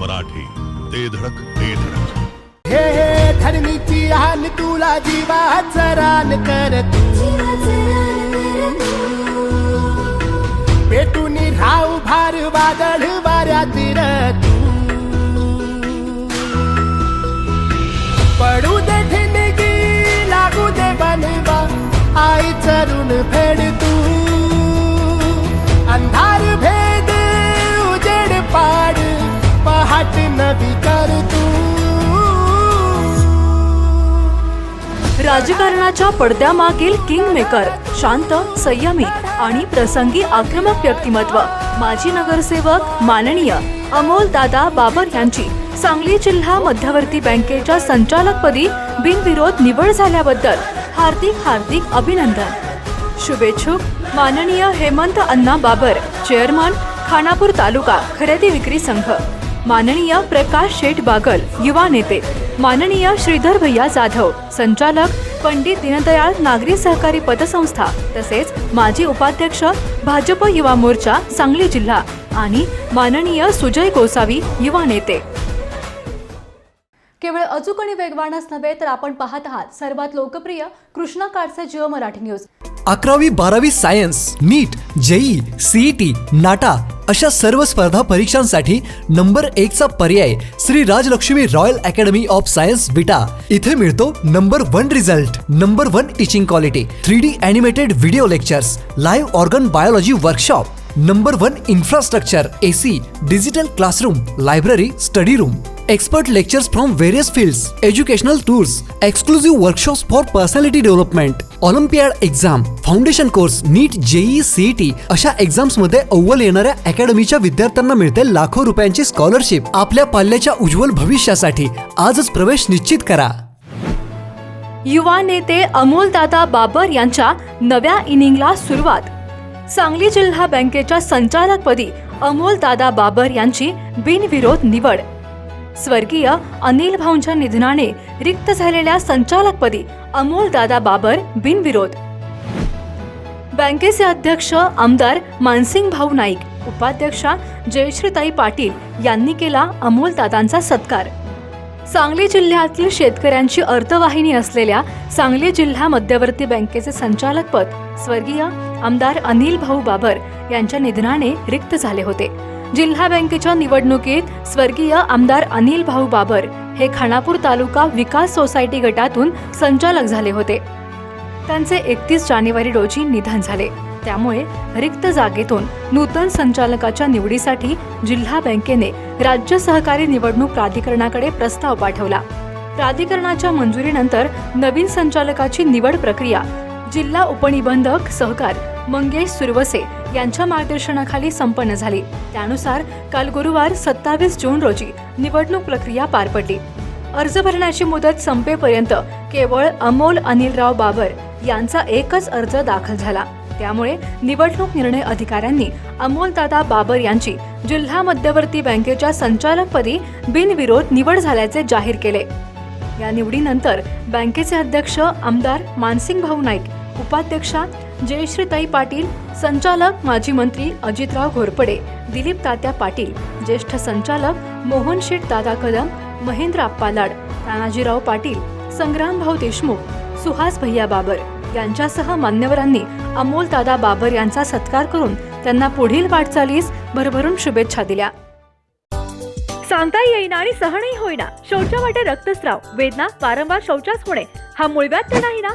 मराठी ते धडक ते धडक. हे हे धरणीची आन तुला जीवाचं रान कर पेटून राव भार वादळ वाऱ्या तू पडू दे ठिणगी लागू दे बनवा आई चरून फेड तू राजकारणाच्या पडद्यामागील किंग मेकर शांत संयमी आणि प्रसंगी आक्रमक व्यक्तिमत्व. माजी नगरसेवक माननीय अमोल दादा बाबर यांची सांगली जिल्हा मध्यवर्ती बँकेच्या संचालकपदी बिनविरोध निवड झाल्याबद्दल हार्दिक हार्दिक अभिनंदन. शुभेच्छुक माननीय हेमंत अण्णा बाबर चेअरमन खानापूर तालुका खरेदी विक्री संघ. माननीय प्रकाश शेठ बागल युवा नेते. माननीय श्रीधर भैया जाधव संचालक पंडित दीनदयाळ नागरी सहकारी पतसंस्था तसेच माजी उपाध्यक्ष भाजप युवा मोर्चा सांगली जिल्हा आणि माननीय सुजय गोसावी युवा नेते. केवळ अचूक आणि वेगवानच नव्हे तर आपण पाहत आहात सर्वात लोकप्रिय कृष्णा काडसे जिओ मराठी न्यूज. अकरावी बारावी science NEET JEE CET NATA अशा सर्व स्पर्धा परीक्षांसाठी नंबर एकचा पर्याय Shri Rajlakshmi royal academy of science Vita इथे मिळतो number one result number one teaching quality three D animated video lectures live organ biology workshop number one infrastructure AC digital classroom library study room. Expert lectures from various fields, educational tours exclusive workshops for personality development, olympiad exam foundation course NEET JEE CET अशा एक्झाम्समध्ये अव्वल येणाऱ्या अकॅडमीच्या विद्यार्थ्यांना मिळते लाखो रुपयांची scholarship आपल्या पाल्याच्या उज्ज्वल भविष्यासाठी आजच प्रवेश निश्चित करा. युवा नेते अमोलदादा बाबर यांच्या नव्या इनिंगला सुरुवात. सांगली जिल्हा बँकेच्या संचालकपदी अमोलदादा बाबर यांची बिनविरोध निवड. स्वर्गीय अनिल भाऊंच्या निधनाने रिक्त झालेल्या संचालकपदी अमोलदादा बाबर बिनविरोध. बँकेचे अध्यक्ष आमदार मानसिंग भाऊ नाईक उपाध्यक्षा जयश्रीताई पाटील यांनी केला अमोल दादांचा सत्कार. सांगली जिल्ह्यातील शेतकऱ्यांची अर्थवाहिनी असलेल्या सांगली जिल्हा मध्यवर्ती बँकेचे संचालकपद स्वर्गीय आमदार अनिल भाऊ बाबर यांच्या निधनाने रिक्त झाले होते. जिल्हा बँकेच्या निवडणुकीत स्वर्गीय आमदार अनिल भाऊ बाबर हे खानापूर तालुका विकास सोसायटी गटातून संचालक झाले होते. त्यांचे एकतीस जानेवारी रोजी निधन झाले. त्यामुळे रिक्त जागेतून नूतन संचालकाच्या निवडीसाठी जिल्हा बँकेने राज्य सहकारी निवडणूक प्राधिकरणाकडे प्रस्ताव पाठवला. प्राधिकरणाच्या मंजुरीनंतर नवीन संचालकाची निवड प्रक्रिया जिल्हा उपनिबंधक सहकार मंगेश सुरवसे यांच्या मार्गदर्शनाखाली संपन्न झाली. त्यानुसार काल गुरुवार सत्तावीस जून रोजी निवडणूक प्रक्रिया पार पडली. अर्ज भरण्याची मुदत संपेपर्यंत केवळ अमोल अनिलराव बाबर यांचा एकच अर्ज दाखल झाला. त्यामुळे निवडणूक निर्णय अधिकाऱ्यांनी अमोलदादा बाबर यांची जिल्हा मध्यवर्ती बँकेच्या संचालकपदी बिनविरोध निवड झाल्याचे जाहीर केले. या निवडीनंतर बँकेचे अध्यक्ष आमदार मानसिंग भाऊ नाईक उपाध्यक्षा जयश्रीताई पाटील संचालक माजी मंत्री अजितराव घोरपडे दिलीप तात्या पाटील ज्येष्ठ संचालक मोहन शेठ दादा कदम महेंद्र आप्पा लाड तानाजीराव पाटील संग्रामभाऊ देशमुख सुहास भैया बाबर यांच्यासह मान्यवरांनी अमोल दादा बाबर यांचा सत्कार करून त्यांना पुढील वाटचालीस भरभरून शुभेच्छा दिल्या. सांगता येईना आणि सहनही होईना. शौचा वाटे रक्तस्राव वेदना वारंवार शौचास होणे हा मुळव्यात तर नाही ना?